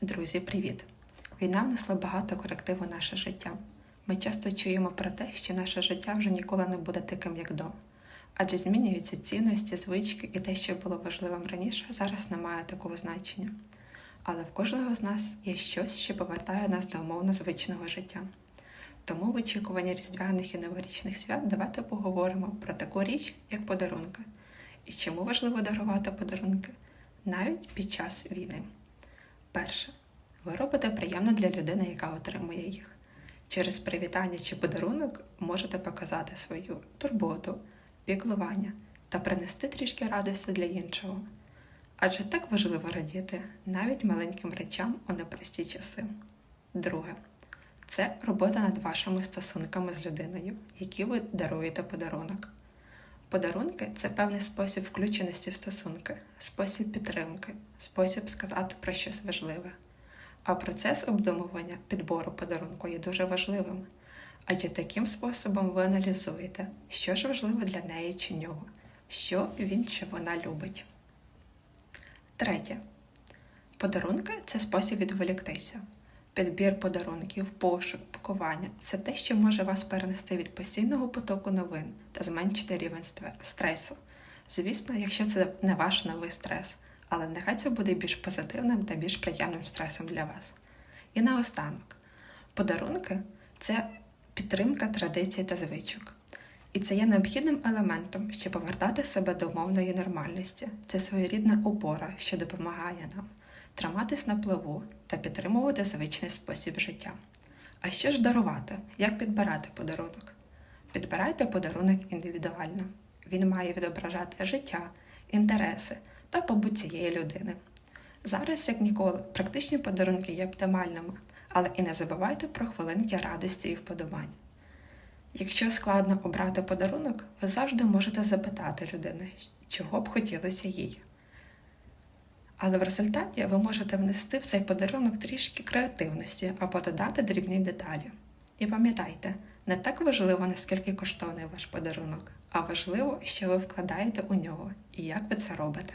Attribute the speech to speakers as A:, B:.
A: Друзі, привіт! Війна внесла багато корективу в наше життя. Ми часто чуємо про те, що наше життя вже ніколи не буде таким, як до. Адже змінюються цінності, звички і те, що було важливим раніше, зараз не має такого значення. Але в кожного з нас є щось, що повертає нас до умовно звичного життя. Тому в очікуванні різдвяних і новорічних свят давайте поговоримо про таку річ, як подарунки, і чому важливо дарувати подарунки навіть під час війни. Перше, ви робите приємно для людини, яка отримує їх. Через привітання чи подарунок можете показати свою турботу, піклування та принести трішки радості для іншого. Адже так важливо радіти навіть маленьким речам у непрості часи. Друге, це робота над вашими стосунками з людиною, які ви даруєте подарунок. Подарунки це певний спосіб включеності в стосунки, спосіб підтримки, спосіб сказати про щось важливе. А процес обдумування підбору подарунку є дуже важливим, адже таким способом ви аналізуєте, що ж важливо для неї чи нього, що він чи вона любить. Третє. Подарунки це спосіб відволіктися. Підбір подарунків, пошук, пакування це те, що може вас перенести від постійного потоку новин та зменшити рівень стресу. Звісно, якщо це не ваш новий стрес, але нехай це буде більш позитивним та більш приємним стресом для вас. І наостанок, подарунки це підтримка традицій та звичок. І це є необхідним елементом, щоб повертати себе до умовної нормальності. Це своєрідна опора, що допомагає нам триматись на плаву та підтримувати звичний спосіб життя. А що ж дарувати? Як підбирати подарунок? Підбирайте подарунок індивідуально. Він має відображати життя, інтереси та побут цієї людини. Зараз, як ніколи, практичні подарунки є оптимальними, але і не забувайте про хвилинки радості і вподобань. Якщо складно обрати подарунок, ви завжди можете запитати людини, чого б хотілося їй. Але в результаті ви можете внести в цей подарунок трішки креативності або додати дрібні деталі. І пам'ятайте, не так важливо, наскільки коштовний ваш подарунок, а важливо, що ви вкладаєте у нього і як ви це робите.